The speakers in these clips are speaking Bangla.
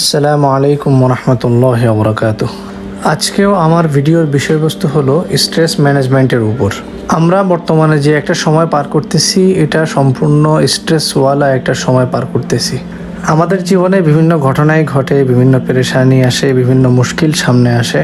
আসসালামু আলাইকুম রহমতুল্লাহ বরকাত আজকেও আমার ভিডিওর বিষয়বস্তু হলো স্ট্রেস ম্যানেজমেন্টের উপর। আমরা বর্তমানে যে একটা সময় পার করতেছি, এটা সম্পূর্ণ স্ট্রেসওয়ালা একটা সময় পার করতেছি। আমাদের জীবনে বিভিন্ন ঘটনাই ঘটে, বিভিন্ন পেরেশানি আসে, বিভিন্ন মুশকিল সামনে আসে।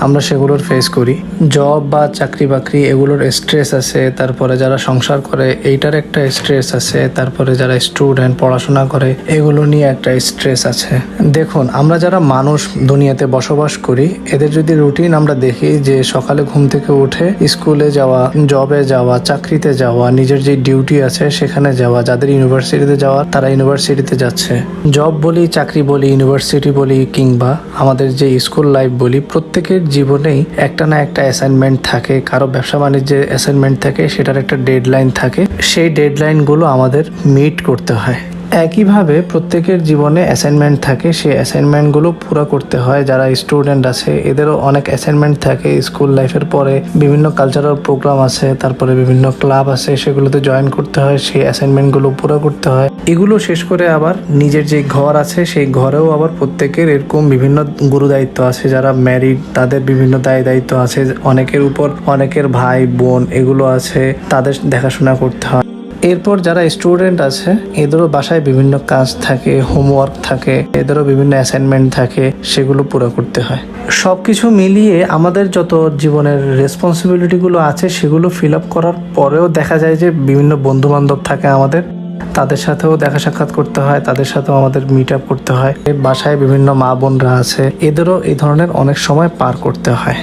আমরা সেগুলোর ফেস করি। জব বা চাকরি বাকরি, এগুলোর স্ট্রেস আছে, তারপরে যারা সংসার করে, এইটার একটা স্ট্রেস আছে, তারপরে যারা স্টুডেন্ট পড়াশোনা করে, এগুলো নিয়ে একটা স্ট্রেস আছে। দেখুন, আমরা যারা মানুষ দুনিয়াতে বসবাস করি, এদের যদি রুটিন আমরা দেখি যে সকালে ঘুম থেকে উঠে স্কুলে যাওয়া জবে যাওয়া, চাকরিতে যাওয়া, নিজের যে ডিউটি আছে সেখানে যাওয়া, যাদের ইউনিভার্সিটিতে যাওয়া, তারা ইউনিভার্সিটিতে যাচ্ছে। জব বলি, চাকরি বলি ইউনিভার্সিটি বলি কিংবা আমাদের যে স্কুল লাইফ বলি, প্রত্যেকের জীবনেই একটা না একটা অ্যাসাইনমেন্ট থাকে। কারও ব্যবসা বাণিজ্যের অ্যাসাইনমেন্ট থাকে, সেটার একটা ডেডলাইন থাকে। সেই ডেডলাইনগুলো আমাদের মিট করতে হয়। একইভাবে প্রত্যেকের জীবনে অ্যাসাইনমেন্ট থাকে, সেই অ্যাসাইনমেন্টগুলো পুরো করতে হয়। যারা স্টুডেন্ট আছে, এদেরও অনেক অ্যাসাইনমেন্ট থাকে স্কুল লাইফের পরে। বিভিন্ন কালচারাল প্রোগ্রাম আছে, তারপরে বিভিন্ন ক্লাব আছে, সেগুলোতে জয়েন করতে হয়। সেই অ্যাসাইনমেন্টগুলো পুরো করতে হয়। এগুলো শেষ করে আবার নিজের যে ঘর আছে, সেই ঘরেও আবার প্রত্যেকের এরকম বিভিন্ন গুরু দায়িত্ব আছে, যারা ম্যারিড তাদের বিভিন্ন দায় দায়িত্ব আছে। অনেকের উপর অনেকের ভাই, বোন এগুলো আছে, তাদের দেখাশোনা করতে হয়। এরপর যারা স্টুডেন্ট আছে, এদেরও বাসায় বিভিন্ন কাজ থাকে হোমওয়ার্ক থাকে, এদেরও বিভিন্ন অ্যাসাইনমেন্ট থাকে, সেগুলো পুরো করতে হয়। সব কিছু মিলিয়ে আমাদের যত জীবনের রেসপন্সিবিলিটিগুলো আছে, সেগুলো ফিল আপ করার পরেও দেখা যায় যে বিভিন্ন বন্ধু বান্ধব থাকে আমাদের। তাদের সাথেও দেখা সাক্ষাৎ করতে হয়, তাদের সাথেও আমাদের মিট আপ করতে হয়। বাসায় বিভিন্ন মা বোনরা আছে, এদেরও এই ধরনের অনেক সময় পার করতে হয়।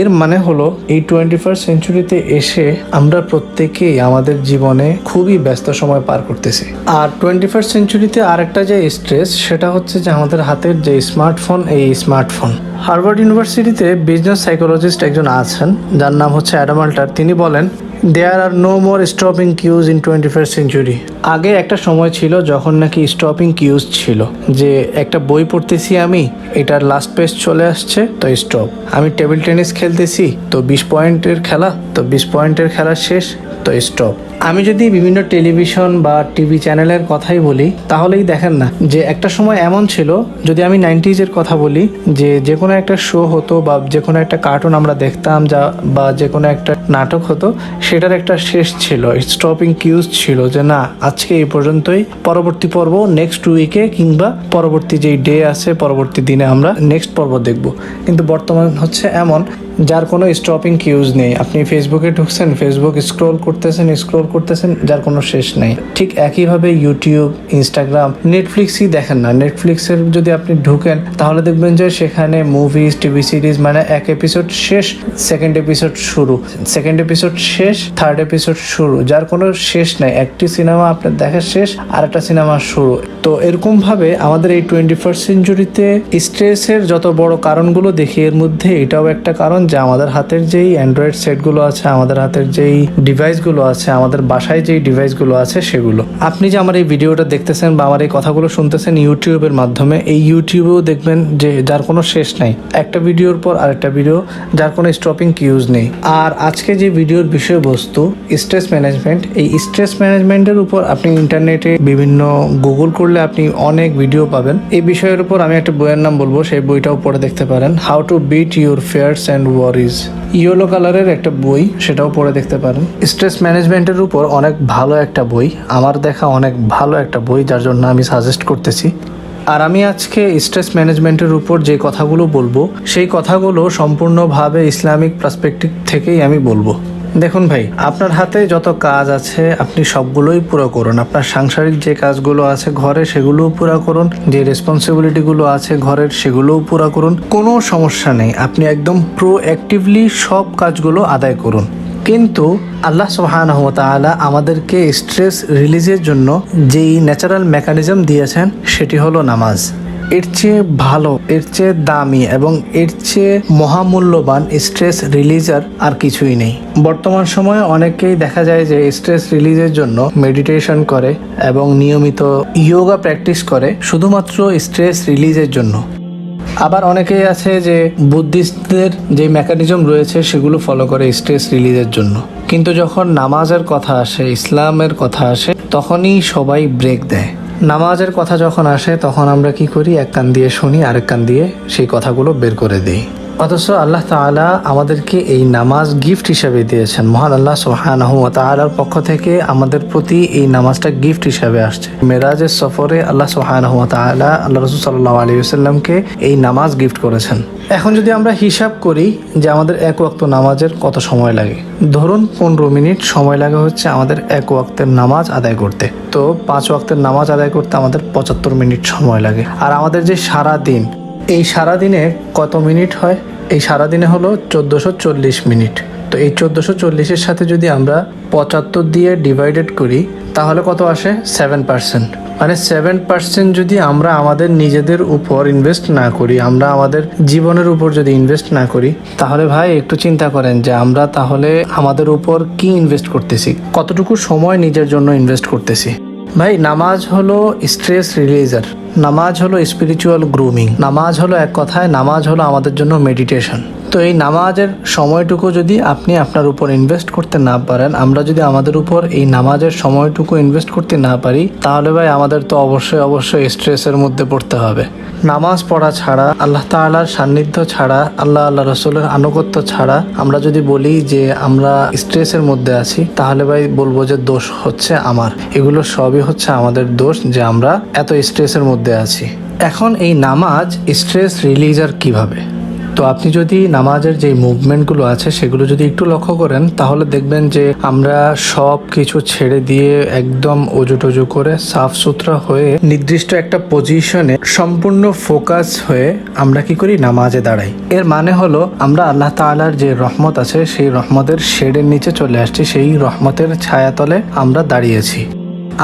এর মানে হলো, এই টোয়েন্টি ফার্স্ট সেঞ্চুরিতে এসে আমরা প্রত্যেকেই আমাদের জীবনে খুবই ব্যস্ত সময় পার করতেছি। আর টোয়েন্টি ফার্স্ট সেঞ্চুরিতে আরেকটা যে স্ট্রেস সেটা হচ্ছে যে আমাদের হাতের যে স্মার্টফোন এই স্মার্টফোন হার্ভার্ড ইউনিভার্সিটিতে বিজনেস সাইকোলজিস্ট একজন আছেন, যার নাম হচ্ছে অ্যাডামাল্টার তিনি বলেন there are no more stopping cues in twenty first century আগে একটা সময় ছিল যখন নাকি স্টপিং কিউজ ছিল, যে একটা বই পড়তেছি আমি, এটার লাস্ট পেজ চলে আসছে, তো স্টপ আমি টেবিল টেনিস খেলতেছি, তো বিশ পয়েন্টের খেলা, তো বিশ পয়েন্টের খেলা শেষ, তো স্টপ আমি যদি বিভিন্ন টেলিভিশন বা টিভি চ্যানেলের কথাই বলি, তাহলেই দেখেন না যে একটা সময় এমন ছিল, যদি আমি নাইনটিজের কথা বলি, যে যে কোনো একটা শো হতো বা যে কোনো একটা কার্টুন আমরা দেখতাম যা বা যে কোনো একটা নাটক হতো, সেটার একটা শেষ ছিল স্টপিং কিউজ ছিল যে না, আজকে এই পর্যন্তই, পরবর্তী পর্ব নেক্সট উইকে কিংবা পরবর্তী যেই ডে আছে, পরবর্তী দিনে আমরা নেক্সট পর্ব দেখব। কিন্তু বর্তমান হচ্ছে এমন, যার কোনো স্টপিং কিউজ নেই। আপনি ফেসবুকে ঢুকছেন ফেসবুক স্ক্রোল করতেছেন স্ক্রোল করতেছেন, যার কোনো শেষ নেই। ঠিক একইভাবে ইউটিউব ইনস্টাগ্রাম নেটফ্লিক্সই দেখেন না। নেটফ্লিক্সের যদি আপনি ঢুকেন, তাহলে দেখবেন যে সেখানে মুভিজ টিভি সিরিজ মানে এক এপিসোড শেষ সেকেন্ড এপিসোড শুরু। সেকেন্ড এপিসোড শেষ থার্ড এপিসোড শুরু। যার কোনো শেষ নাই। একটি সিনেমা আপনার দেখা শেষ আর একটা সিনেমা শুরু। তো এরকম ভাবে আমাদের এই টোয়েন্টি ফার্স্ট সেঞ্চুরিতে স্ট্রেসের যত বড় কারণগুলো দেখি, এর মধ্যে এটাও একটা কারণ যে আমাদের হাতের যেই অ্যান্ড্রয়েড সেটগুলো আছে, আমাদের হাতের যেই ডিভাইসগুলো আছে, আমাদের বাসায় যেই ডিভাইসগুলো আছে সেগুলো। আপনি যে আমার এই ভিডিওটা দেখতেছেন বা আমার এই কথাগুলো শুনতেছেন ইউটিউবের মাধ্যমে, এই ইউটিউবেও দেখবেন যে যার কোনো শেষ নাই। একটা ভিডিওর পর আরেকটা ভিডিও, যার কোনো স্টপিং কিউজ নেই। আর আজকে যে ভিডিওর বিষয়বস্তু স্ট্রেস ম্যানেজমেন্ট এই স্ট্রেস ম্যানেজমেন্টের উপর আপনি ইন্টারনেটে বিভিন্ন গুগল করলে আপনি অনেক ভিডিও পাবেন। এই বিষয়ের উপর আমি একটা বইয়ের নাম বলব, সেই বইটাও পড়ে দেখতে পারেন। How to beat your fears and worries yellow কালারের একটা বই, সেটাও পড়ে দেখতে পারেন। স্ট্রেস ম্যানেজমেন্টের উপর অনেক ভালো একটা বই, আমার দেখা অনেক ভালো একটা বই যার জন্য আমি সাজেস্ট করতেছি। আর আমি আজকে স্ট্রেস ম্যানেজমেন্টের উপর যে কথাগুলো বলব, সেই কথাগুলো সম্পূর্ণভাবে ইসলামিক পার্সপেক্টিভ থেকেই আমি বলব। দেখুন ভাই, আপনার হাতে যত কাজ আছে, আপনি সবগুলোই পুরো করুন। আপনার সাংসারিক যে কাজগুলো আছে ঘরে, সেগুলোও পুরো করুন। যে রেসপন্সিবিলিটিগুলো আছে ঘরের, সেগুলোও পুরো করুন। কোনো সমস্যা নেই। আপনি একদম প্রো অ্যাক্টিভলি সব কাজগুলো আদায় করুন। কিন্তু আল্লাহ সুবাহানহমতালা আমাদেরকে স্ট্রেস রিলিজের জন্য যেই ন্যাচারাল মেকানিজম দিয়েছেন, সেটি হলো নামাজ। এর চেয়ে ভালো, এর চেয়ে দামি এবং এর চেয়ে মহামূল্যবান স্ট্রেস রিলিজার আর কিছুই নেই। বর্তমান সময়ে অনেকেই দেখা যায় যে স্ট্রেস রিলিজের জন্য মেডিটেশন করে এবং নিয়মিত ইয়োগা প্র্যাকটিস করে, শুধুমাত্র স্ট্রেস রিলিজের জন্য। আবার অনেকেই আছে যে বুদ্ধিস্টদের যে মেকানিজম রয়েছে সেগুলো ফলো করে স্ট্রেস রিলিজের জন্য। কিন্তু যখন নামাজের কথা আসে, ইসলামের কথা আসে, তখনই সবাই ব্রেক দেয়। নামাজের কথা যখন আসে, তখন আমরা কি করি? এক কান দিয়ে শুনি, আরেক কান দিয়ে সেই কথাগুলো বের করে দিই। অথচ আল্লাহ তাআলা আমাদেরকে এই নামাজ গিফট হিসাবে দিয়েছেন। মহান আল্লাহ সুবহানাহু ওয়া পক্ষ থেকে আমাদের প্রতি এই নামাজটা গিফট হিসাবে আসছে। মেরাজের সফরে আল্লাহ সুবহানাহু ওয়া তাআলা আল্লাহ রাসূল সাল্লাল্লাহু আলাইহি ওয়াসাল্লামকে এই নামাজ গিফট করেছেন। এখন যদি আমরা হিসাব করি যে আমাদের এক ওয়াক্ত নামাজের কত সময় লাগে? ধরুন পনেরো মিনিট সময় লাগে হচ্ছে আমাদের এক ওয়াক্তের নামাজ আদায় করতে। তো পাঁচ ওয়াক্তের নামাজ আদায় করতে আমাদের পঁচাত্তর মিনিট সময় লাগে। আর আমাদের যে সারা দিন এই সারা দিনে কত মিনিট হয়? এই সারা দিনে হলো চোদ্দোশো চল্লিশ মিনিট। তো এই চোদ্দোশো চল্লিশের সাথে যদি আমরা পঁচাত্তর দিয়ে ডিভাইডেড করি, তাহলে কত আসে? সেভেন পার্সেন্ট মানে সেভেন পার্সেন্ট যদি আমরা আমাদের নিজেদের উপর ইনভেস্ট না করি, আমরা আমাদের জীবনের উপর যদি ইনভেস্ট না করি, তাহলে ভাই একটু চিন্তা করেন যে আমরা তাহলে আমাদের উপর কি ইনভেস্ট করতেছি? কতটুকু সময় নিজের জন্য ইনভেস্ট করতেছি? ভাই নামাজ হলো স্ট্রেস রিলিজার নামাজ হলো স্পিরিচুয়াল গ্রুমিং নামাজ হলো এক কথায় নামাজ হলো আমাদের জন্য মেডিটেশন তো এই নামাজের সময়টুকু যদি আপনি আপনার উপর ইনভেস্ট করতে না পারেন, আমরা যদি আমাদের উপর এই নামাজের সময়টুকু ইনভেস্ট করতে না পারি, তাহলে ভাই আমাদের তো অবশ্যই অবশ্যই স্ট্রেসের মধ্যে পড়তে হবে। নামাজ পড়া ছাড়া, আল্লাহ তাআলার সান্নিধ্য ছাড়া, আল্লাহ আল্লাহ রসুলের আনুগত্য ছাড়া আমরা যদি বলি যে আমরা স্ট্রেসের মধ্যে আছি, তাহলে ভাই বলব যে দোষ হচ্ছে আমার। এগুলো সবই হচ্ছে আমাদের দোষ যে আমরা এত স্ট্রেসের মধ্যে আছি। এখন এই নামাজ স্ট্রেস রিলিজার কীভাবে? তো আপনি যদি নামাজের যে মুভমেন্টগুলো আছে, সেগুলো যদি একটু লক্ষ্য করেন, তাহলে দেখবেন যে আমরা সব কিছু ছেড়ে দিয়ে একদম অজু টজু করে সাফ সুতরা হয়ে নির্দিষ্ট একটা পজিশনে সম্পূর্ণ ফোকাস হয়ে আমরা কি করি? নামাজে দাঁড়াই। এর মানে হলো আমরা আল্লাহ তাআলার যে রহমত আছে, সেই রহমতের শেডের নিচে চলে আসছি, সেই রহমতের ছায়াতলে আমরা দাঁড়িয়েছি।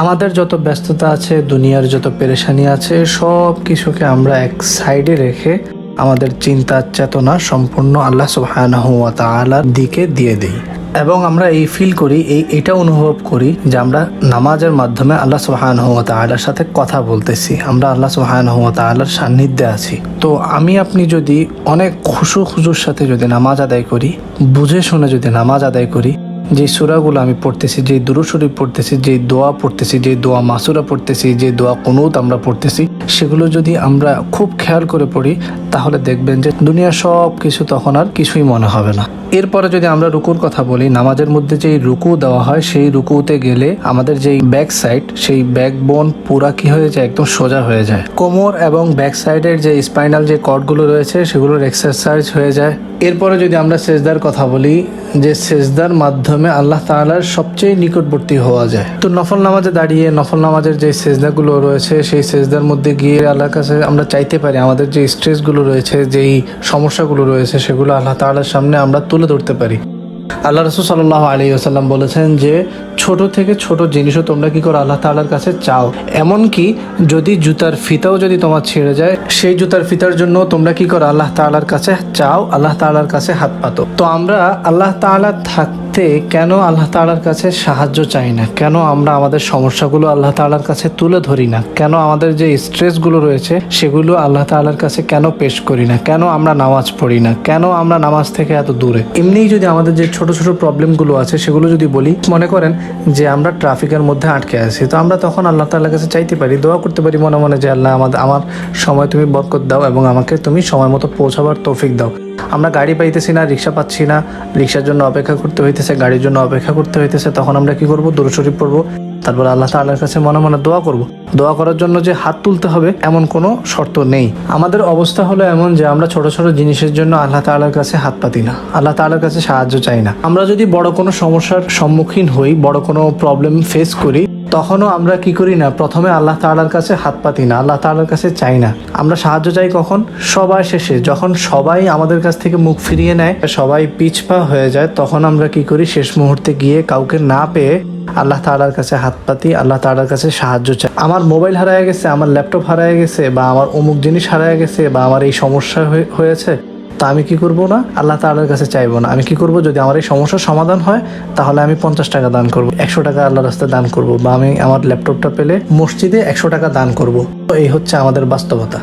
আমাদের যত ব্যস্ততা আছে, দুনিয়ার যত পেরেশানি আছে সব কিছুকে আমরা এক সাইডে রেখে আমাদের চিন্তা, চেতনা সম্পূর্ণ আল্লাহ সুবহানাহু ওয়া তাআলার দিকে দিয়ে দিই। এবং আমরা এই ফিল করি, এই, এটা অনুভব করি যে আমরা নামাজের মাধ্যমে আল্লাহ সুবহানাহু ওয়া তাআলার সাথে কথা বলতেছি। আমরা আল্লাহ সুবহানাহু ওয়া তাআলার সান্নিধ্যে আছি। তো আমি, আপনি যদি অনেক খুশু খুজুর সাথে যদি নামাজ আদায় করি, বুঝে শুনে যদি নামাজ আদায় করি যে সুরাগুলো আমি পড়তেছি, যে দুরু পড়তেছি, যে দোয়া পড়তেছি, যে দোয়া মাসুরা পড়তেছি, যে দোয়া কোনুত আমরা পড়তেছি, সেগুলো যদি আমরা খুব খেয়াল করে পড়ি, তাহলে দেখবেন যে দুনিয়া সব কিছু তখন আর কিছুই মনে হবে না। এরপরে যদি আমরা রুকুর কথা বলি, নামাজের মধ্যে যেই রুকু দেওয়া হয়, সেই রুকুতে গেলে আমাদের যেই ব্যাক সাইড সেই ব্যাক বোন পুরা কি হয়ে যায়? একদম সোজা হয়ে যায়। কোমর এবং ব্যাক সাইডের যে স্পাইনাল যে কর্ডগুলো রয়েছে, সেগুলোর এক্সারসাইজ হয়ে যায়। এরপরে যদি আমরা সেজদার কথা বলি, যে সেজদার মাধ্যমে আল্লাহ তাআলার সবচেয়ে নিকটবর্তী হওয়া যায়। তো নফল নামাজে দাঁড়িয়ে, নফল নামাজের যে সেজদাগুলো রয়েছে, সেই সেজদার মধ্যে গিয়ে আল্লাহর কাছে আমরা চাইতে পারি, আমাদের যে স্ট্রেসগুলো রয়েছে, যেই সমস্যাগুলো রয়েছে, সেগুলো আল্লাহ তাআলার সামনে আমরা তুলে ধরতে পারি। আল্লাহ রসুল সাল্লাহ আলী আসাল্লাম বলেছেন যে ছোট থেকে ছোট জিনিসও তোমরা কি করো আল্লাহ তাআলার কাছে চাও। এমনকি যদি জুতার ফিতাও যদি তোমার ছেড়ে যায়, সেই জুতার ফিতার জন্য তোমরা কি করো আল্লাহ তাআলার কাছে চাও, আল্লাহ তাআলার কাছে হাত পাতো। তো আমরা আল্লাহ তাআলা থাকতে কেন আল্লাহ তাআলার কাছে সাহায্য চাই না? কেন আমরা আমাদের সমস্যাগুলো আল্লাহ তাআলার কাছে তুলে ধরি না? কেন আমাদের যে স্ট্রেসগুলো রয়েছে, সেগুলো আল্লাহ তাআলার কাছে কেন পেশ করি না? কেন আমরা নামাজ পড়ি না? কেন আমরা নামাজ থেকে এত দূরে? এমনিই যদি আমাদের যে ছোট ছোট প্রবলেমগুলো আছে, সেগুলো যদি বলি, মনে করেন যে আমরা ট্রাফিকের মধ্যে আটকে আছি, তো আমরা তখন আল্লাহ তাল্লাহ কাছে চাইতে পারি, দোয়া করতে পারি মনে মনে যে, আল্লাহ আমাদের আমার সময় তুমি বরকত দাও এবং আমাকে তুমি সময় মতো পৌঁছাবার তৌফিক দাও। আমরা গাড়ি পাইতেছি না, রিক্সা পাচ্ছি না, রিক্সার জন্য অপেক্ষা করতে হইতেছে, গাড়ির জন্য অপেক্ষা করতে হইতেছে, তখন আমরা কি করব? দূর শরীফ পড়ব। তারপর আল্লাহ তাআলার কাছে মনে মনে দোয়া করব। দোয়া করার জন্য যে হাত তুলতে হবে এমন কোনো শর্ত নেই। আমাদের অবস্থা হলো এমন যে আমরা ছোট ছোট জিনিসের জন্য আল্লাহ তাআলার কাছে হাত পাতি না। আল্লাহ তাআলার কাছে সাহায্য চাই না। আমরা যদি বড় কোনো সমস্যার সম্মুখীন হই, বড় কোনো প্রবলেম ফেস করি, তখনও আমরা কি করি না? প্রথমে আল্লাহ তাআলার কাছে হাত পাতি না। আল্লাহ তাআলার কাছে চাই না। আমরা সাহায্য চাই কখন? সবার শেষে। যখন সবাই আমাদের কাছ থেকে মুখ ফিরিয়ে নেয়, সবাই পিছপা হয়ে যায়, তখন আমরা কি করি? শেষ মুহূর্তে গিয়ে কাউকে না পেয়ে আল্লাহ তাআলার কাছে হাত পাতি, আল্লাহ তাআলার কাছে সাহায্য চাই। আমার মোবাইল হারায় গেছে, আমার ল্যাপটপ হারায় গেছে, বা আমার অমুক জিনিস হারায় গেছে, বা আমার এই সমস্যা হয়ে- হয়েছে, তা আমি কি করব না? আল্লাহ তাআলার কাছে চাইব না। আমি কি করব? যদি আমার এই সমস্যার সমাধান হয়, তাহলে আমি পঞ্চাশ টাকা দান করব। একশো টাকা আল্লাহ রাস্তায় দান করব, বা আমি আমার ল্যাপটপটা পেলে মসজিদে একশো টাকা দান করব। তো এই হচ্ছে আমাদের বাস্তবতা।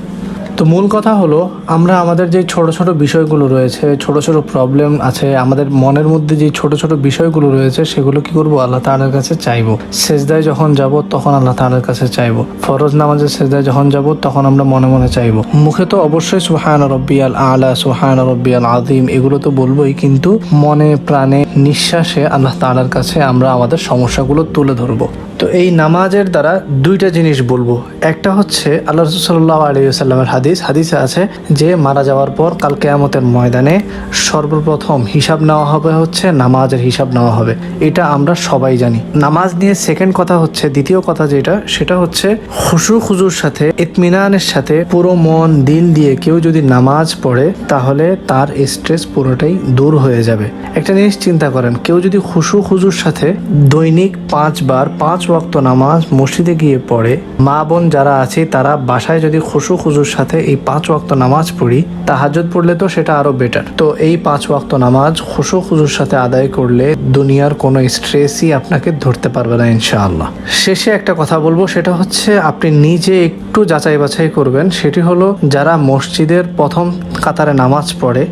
তো মূল কথা হলো, আমরা আমাদের যে ছোট ছোট বিষয়গুলো রয়েছে, ছোট ছোট প্রবলেম আছে, আমাদের মনের মধ্যে যে ছোট ছোট বিষয়গুলো রয়েছে, সেগুলো কি করব? আল্লাহ তাআলার কাছে চাইব। সেজদায় যখন যাব, তখন আল্লাহ তাআলার কাছে চাইব। ফরজ নামাজের সেজদায় যখন যাব, তখন আমরা মনে মনে চাইব। মুখে তো অবশ্যই সুহান রব্বিয়াল আলা সুহান রব্বিয়াল আদিম এগুলো তো বলবোই, কিন্তু মনে, প্রাণে, নিঃশ্বাসে আল্লাহ তাআলার কাছে আমরা আমাদের সমস্যাগুলো তুলে ধরবো। তো এই নামাজের দ্বারা দুইটা জিনিস বলব। একটা হচ্ছে, আল্লাহ রসুল্লাহ আলিয়াল্লামের হাদিস হাদিসে আছে যে মারা যাওয়ার পর কাল কেয়ামতের ময়দানে সর্বপ্রথম হিসাব নেওয়া হবে হচ্ছে নামাজের হিসাব নেওয়া হবে। এটা আমরা সবাই জানি। নামাজ নিয়ে সেকেন্ড কথা হচ্ছে, দ্বিতীয় কথা যেটা, সেটা হচ্ছে খুশু খুজুর সাথে, ইতমিনানের সাথে পুরো মন, দিল দিয়ে কেউ যদি নামাজ পড়ে, তাহলে তার স্ট্রেস পুরোটাই দূর হয়ে যাবে। একটা জিনিস চিন্তা করেন, কেউ যদি হুসু খুজুর সাথে দৈনিক পাঁচবার, পাঁচ ওয়াক্ত নামাজ মসজিদে গিয়ে পড়ে, মা বোন যারা আছে, তারা বাসায় যদি খুশু খুজুর সাথে এই পাঁচ ওয়াক্ত নামাজ পড়ি তাহাজত পড়লে তো সেটা আরও বেটার তো এই পাঁচ ওয়াক্ত নামাজ খুশু খুজুর সাথে আদায় করলে দুনিয়ার কোনো স্ট্রেসই আপনাকে ধরতে পারবে না ইনশাআল্লাহ। শেষে একটা কথা বলব, সেটা হচ্ছে আপনি নিজে একটু যাচাই বাছাই করবেন। সেটি হলো যারা মসজিদের প্রথম কাতারে নামাজ পড়ে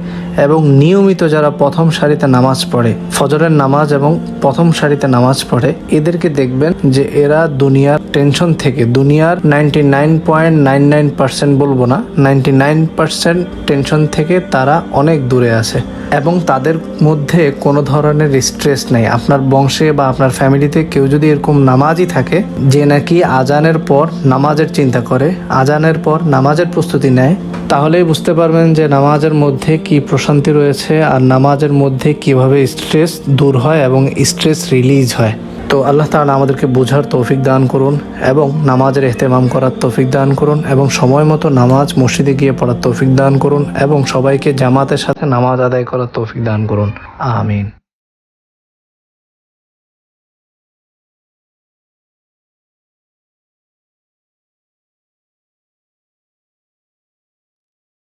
এবং নিয়মিত যারা প্রথম সারিতে নামাজ পড়ে, ফজরের নামাজ এবং প্রথম সারিতে নামাজ পড়ে, এদেরকে দেখবেন যে এরা দুনিয়ার টেনশন থেকে, দুনিয়ার ninety nine point nine nine percent বলব না নাইনটি নাইন পার্সেন্ট টেনশন থেকে তারা অনেক দূরে আছে এবং তাদের মধ্যে কোনো ধরনের স্ট্রেস নেই। আপনার বংশে বা আপনার ফ্যামিলিতে কেউ যদি এরকম নামাজই থাকে, যে নাকি আজানের পর নামাজের চিন্তা করে, আজানের পর নামাজের প্রস্তুতি নেয়, তাহলেই বুঝতে পারবেন যে নামাজের মধ্যে কি প্রশান্তি রয়েছে আর নামাজের মধ্যে কীভাবে স্ট্রেস দূর হয় এবং স্ট্রেস রিলিজ হয়। তো আল্লাহ তালা আমাদেরকে বোঝার তৌফিক দান করুন এবং নামাজের এহতেমাম করার তৌফিক দান করুন এবং সময় মতো নামাজ মসজিদে গিয়ে পড়ার তৌফিক দান করুন এবং সবাইকে জামাতের সাথে নামাজ আদায় করার তৌফিক দান করুন। আমিন।